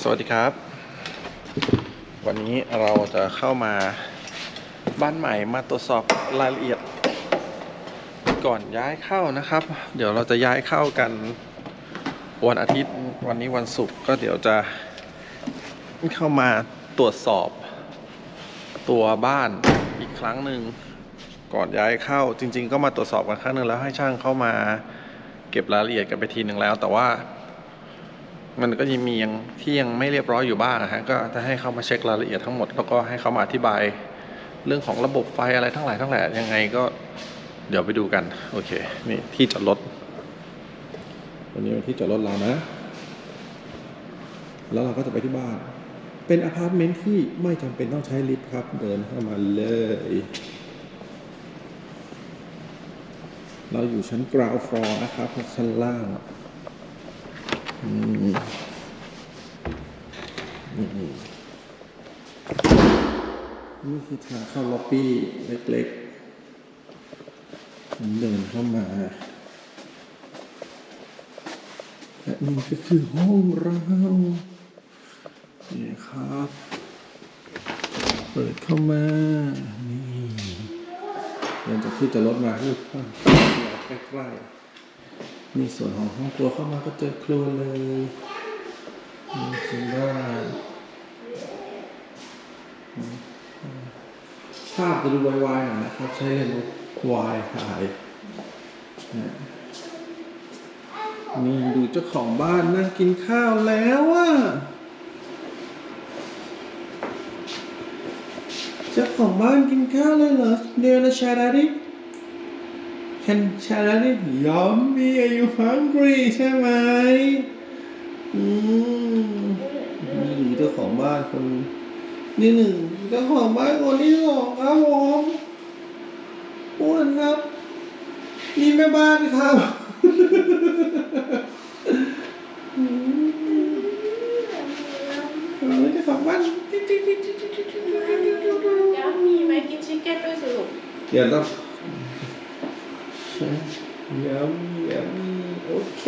สวัสดีครับ วันนี้เราจะเข้ามาบ้านใหม่มาตรวจสอบรายละเอียด ก่อนย้ายเข้านะครับ เดี๋ยวเราจะย้ายเข้ากันวันอาทิตย์วันนี้วันศุกร์ก็เดี๋ยวจะเข้ามาตรวจสอบตัวบ้านอีกครั้งหนึ่งก่อนย้ายเข้าจริง ๆ ก็มาตรวจสอบกันครั้งหนึ่งแล้วให้ช่างเข้ามา เก็บรายละเอียดกันไปทีหนึ่งแล้ว แต่ว่า มันก็ยังมียังที่ยังไม่เรียบร้อยอยู่บ้างนะฮะก็จะให้เขามาเช็ครายละเอียดทั้งหมดแล้วก็ให้เขามาอธิบาย เรื่องของระบบไฟอะไรทั้งหลายทั้งแหล่ยังไงก็เดี๋ยวไปดูกันโอเคนี่ที่จอดรถวันนี้เป็นที่จอดรถเรานะ แล้วเราก็จะไปที่บ้าน เป็นอพาร์ตเมนต์ที่ไม่จำเป็นต้องใช้ลิฟต์ครับ เดินเข้ามาเลย เราอยู่ชั้น ground floor นะครับชั้นล่างนี่คือทางเข้าล็อบบี้เล็กๆผมเดินเข้ามาและนี่ก็คือห้องเรานี่ครับ เปิดเข้ามา นี่เดินจากที่จะรถมาที่ ใกล้ๆนี่ส่วนของห้องครัวเข้ามาก็เจอครัวเลยนี่คือบ้านภาพจะดูวายๆหน่อยนะครับ ใช้เลนส์วายถ่ายนะนี่ดูเจ้าของบ้านนั่งกินข้าวแล้วอะเจ้าของบ้านกินข้าวเลยเหรอเดี๋ย วนชาดาดิ Can Charlie yummy are you hungry ใช่ไหมอืมนี่เจ้าของบ้านคนนี่หนึ่งเจ้าของบ้านคนที่สองครับผมอ้วนครับนี่แม่บ้านครับอืมเออเจ้าของบ้านแล้วมีไหมกินชิคเก้นด้วยสิลูกเดี๋ยวต้อง ยัมยัมโอเ